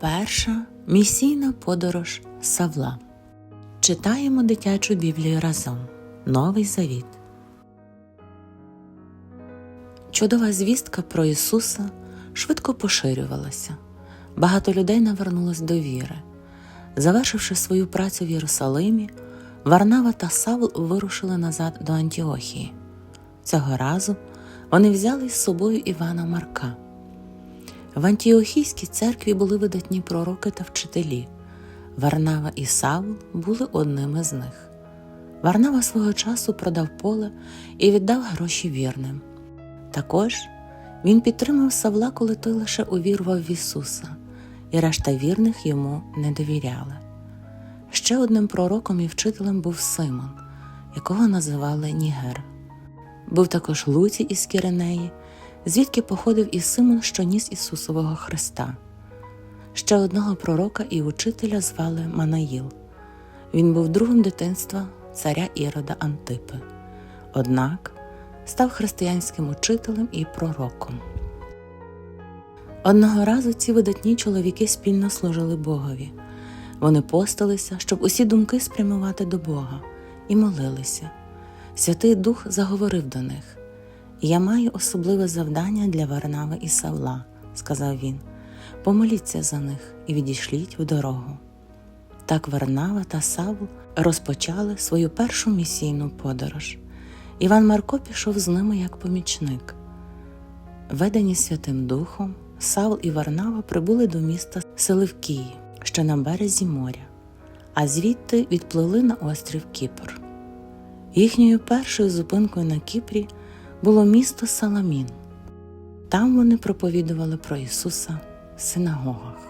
Перша місійна подорож Савла. Читаємо дитячу Біблію разом. Новий Завіт. Чудова звістка про Ісуса швидко поширювалася. Багато людей навернулось до віри. Завершивши свою працю в Єрусалимі, Варнава та Савл вирушили назад до Антіохії. Цього разу вони взяли з собою Івана Марка. В Антіохійській церкві були видатні пророки та вчителі. Варнава і Савл були одними з них. Варнава свого часу продав поле і віддав гроші вірним. Також він підтримав Савла, коли той лише увірував в Ісуса, і решта вірних йому не довіряли. Ще одним пророком і вчителем був Симон, якого називали Нігер. Був також Луці із Кіренеї, звідки походив і Симон, що ніс Ісусового Христа. Ще одного пророка і учителя звали Манаїл. Він був другом дитинства царя Ірода Антипи. Однак став християнським учителем і пророком. Одного разу ці видатні чоловіки спільно служили Богові. Вони постилися, щоб усі думки спрямувати до Бога, і молилися. Святий Дух заговорив до них. Я маю особливе завдання для Варнави і Савла, сказав він. Помоліться за них і відійшліть в дорогу. Так Варнава та Савл розпочали свою першу місійну подорож. Іван Марко пішов з ними як помічник. Ведені Святим Духом, Савл і Варнава прибули до міста Селевкії, що на березі моря, а звідти відплили на острів Кіпр. Їхньою першою зупинкою на Кіпрі було місто Саламін. Там вони проповідували про Ісуса в синагогах.